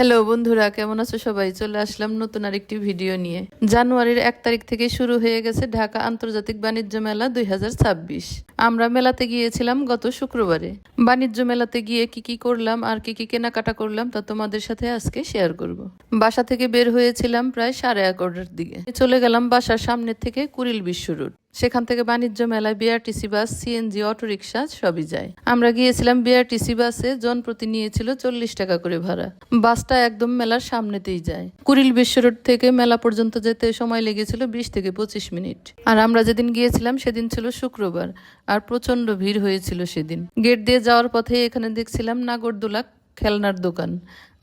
Hello বন্ধুরা, কেমন আছো সবাই? চলে আসলাম নতুন আরেকটি ভিডিও নিয়ে। জানুয়ারির এক তারিখ থেকে শুরু হয়ে গেছে ঢাকা আন্তর্জাতিক বাণিজ্য মেলা দুই হাজার ছাব্বিশ। আমরা মেলাতে গিয়েছিলাম গত শুক্রবারে। বাণিজ্য মেলাতে গিয়ে কি কি করলাম আর কি কি কেনাকাটা করলাম তা তোমাদের সাথে আজকে শেয়ার করব। বাসা থেকে বের হয়েছিলাম প্রায় সাড়ে এগারোটার দিকে। চলে গেলাম বাসার সামনের থেকে কুড়িল বিশ্ব রোড। সেখান থেকে বাণিজ্য মেলায় বিআরটিসি বাস সিএনজি অটোরিকশা সবই যায়। আমরা গিয়েছিলাম বিআরটিসি বাসে, জন প্রতি নিয়েছিল চল্লিশ টাকা করে ভাড়া। বাসটা একদম মেলার সামনেতেই যায়। কুড়িল বিশ্ব রোড থেকে মেলা পর্যন্ত যেতে সময় লেগেছিল বিশ থেকে পঁচিশ মিনিট। আর আমরা যেদিন গিয়েছিলাম সেদিন ছিল শুক্রবার, আর প্রচণ্ড ভিড় হয়েছিল সেদিন। গেট দিয়ে যাওয়ার পথে এখানে দেখছিলাম নাগরদোলা খেলনার দোকান।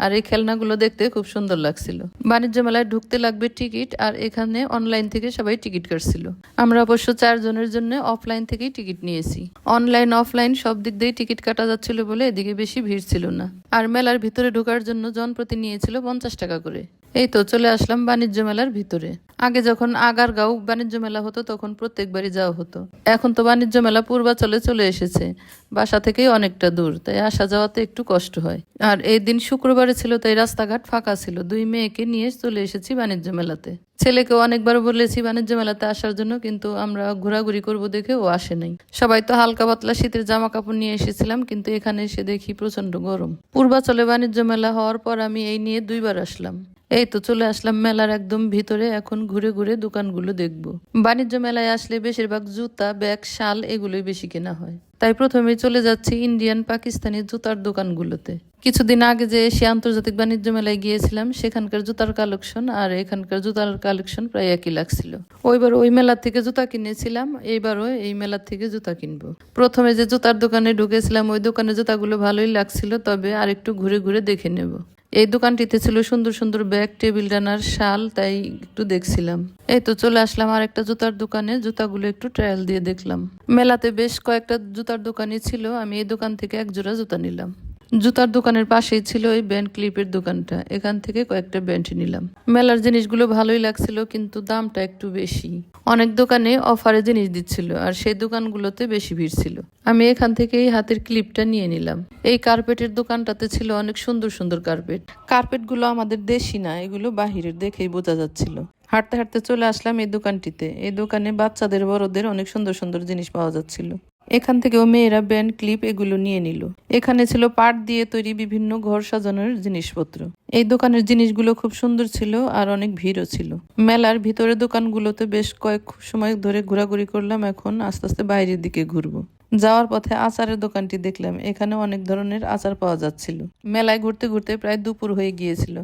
আর এই খেলনাগুলো দেখতে খুব সুন্দর লাগছিল। বাণিজ্য মেলায় ঢুকতে লাগবে টিকিট, আর এখানে অনলাইন থেকে সবাই টিকিট কাটছিল। আমরা অবশ্য চারজনের জন্য অফলাইন থেকেই টিকিট নিয়েছি। অনলাইন, অফলাইন সব দিক দিয়েই টিকিট কাটা যাচ্ছিল বলে এদিকে বেশি ভিড় ছিল না। আর মেলার ভিতরে ঢোকার জন্য জনপ্রতি নিয়েছিল পঞ্চাশ টাকা করে। এই তো চলে আসলাম বাণিজ্য মেলার ভিতরে। আগে যখন আগারগাঁও বাণিজ্য মেলা হতো, তখন প্রত্যেকবারই যাওয়া হতো। এখন তো বাণিজ্য মেলা পূর্বাচলে চলে এসেছে। বাসা থেকেই অনেকটা দূর, তাই আসা যাওয়াতে একটু কষ্ট হয়। আর এই দিন শুক্রবারে ছিল, তাই রাস্তাঘাট ফাঁকা ছিল। দুই মেয়েকে নিয়ে চলে এসেছি বাণিজ্য মেলাতে। ছেলেকে অনেকবার বলেছি বাণিজ্য মেলাতে আসার জন্য, কিন্তু আমরা ঘোরাঘুরি করব দেখে ও আসে নাই। সবাই তো হালকা পাতলা শীতের জামা কাপড় নিয়ে এসেছিলাম, কিন্তু এখানে এসে দেখি প্রচণ্ড গরম। পূর্বাচলে বাণিজ্য মেলা হওয়ার পর আমি এই নিয়ে দুইবার আসলাম। এই তো চলে আসলাম মেলার একদম ভিতরে, এখন ঘুরে ঘুরে দোকানগুলো দেখব। বাণিজ্য মেলায় আসলে বেশিরভাগ জুতা, ব্যাগ, শাল এগুলোই বেশি কেনা হয়। তাই প্রথমে চলে যাচ্ছি ইন্ডিয়ান পাকিস্তানি জুতার দোকানগুলোতে। কিছুদিন আগে যে এসে আন্তর্জাতিক বাণিজ্য মেলায় গিয়েছিলাম, সেখানকার জুতার কালেকশন আর এখানকার জুতার কালেকশন প্রায় একই লাগছিল। ওইবার ওই মেলা থেকে জুতা কিনেছিলাম, এইবারও এই মেলার থেকে জুতা কিনবো। প্রথমে যে জুতার দোকানে ঢুকেছিলাম, ওই দোকানে জুতাগুলো ভালোই লাগছিল, তবে আরেকটু ঘুরে ঘুরে দেখে নেব। এই দোকানটিতে ছিল সুন্দর সুন্দর ব্যাগ, টেবিল রানার শাল, তাই একটু দেখছিলাম। এই তো চলে আসলাম আর একটা জুতার দোকানে, জুতাগুলো একটু ট্রায়াল দিয়ে দেখলাম। মেলাতে বেশ কয়েকটা জুতার দোকানই ছিল, আমি এই দোকান থেকে এক জোড়া জুতা নিলাম। জুতার দোকানের পাশেই ছিল ওই ব্যান্ড ক্লিপের দোকানটা। এখান থেকে কয়েকটা ব্যান্ড নিলাম। মেলার জিনিসগুলো ভালোই লাগছিল, কিন্তু দামটা একটু বেশি। অনেক দোকানে অফারে জিনিস দিচ্ছিল, আর সেই দোকানগুলোতে বেশি ভিড় ছিল। আমি এখান থেকে এই হাতের ক্লিপটা নিয়ে নিলাম। এই কার্পেটের দোকানটাতে ছিল অনেক সুন্দর সুন্দর কার্পেট। কার্পেটগুলো আমাদের দেশি না, এগুলো বাহিরের দেখেই বোঝা যাচ্ছিল। হাঁটতে হাঁটতে চলে আসলাম এই দোকানটিতে। এই দোকানে বাচ্চাদের, বড়দের অনেক সুন্দর সুন্দর জিনিস পাওয়া যাচ্ছিল। এখান থেকেও মেয়েরা ব্যান্ড, ক্লিপ এগুলো নিয়ে নিল। এখানে ছিল পাট দিয়ে তৈরি বিভিন্ন ঘর সাজানোর জিনিসপত্র। এই দোকানের জিনিসগুলো খুব সুন্দর ছিল আর অনেক ভিড়ও ছিল। মেলার ভিতরে দোকানগুলোতে বেশ কয়েক সময় ধরে ঘোরাঘুরি করলাম, এখন আস্তে আস্তে বাইরের দিকে ঘুরবো। যাওয়ার পথে আচারের দোকানটি দেখলাম। এখানে অনেক ধরনের আচার পাওয়া যাচ্ছিল। মেলায় ঘুরতে ঘুরতে প্রায় দুপুর হয়ে গিয়েছিল,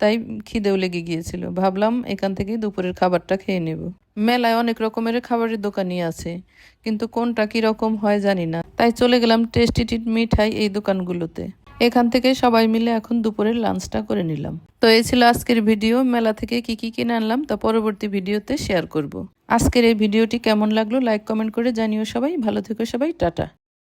তাই খিদেও লেগে গিয়েছিল। ভাবলাম এখান থেকে দুপুরের খাবারটা খেয়ে নেব। মেলায় অনেক রকমের খাবারের দোকানই আছে, কিন্তু কোনটা কি রকম হয় জানি না। তাই চলে গেলাম টেস্টি টিট মিঠাই এই দোকানগুলোতে। এখান থেকে সবাই মিলে এখন দুপুরের লাঞ্চটা করে নিলাম। তো এই ছিল আজকের ভিডিও। মেলা থেকে কি কি কিনে আনলাম তা পরবর্তী ভিডিওতে শেয়ার করব। আজকের এই ভিডিওটি কেমন লাগল লাইক কমেন্ট করে জানিও সবাই। ভালো থেকো সবাই টাটা।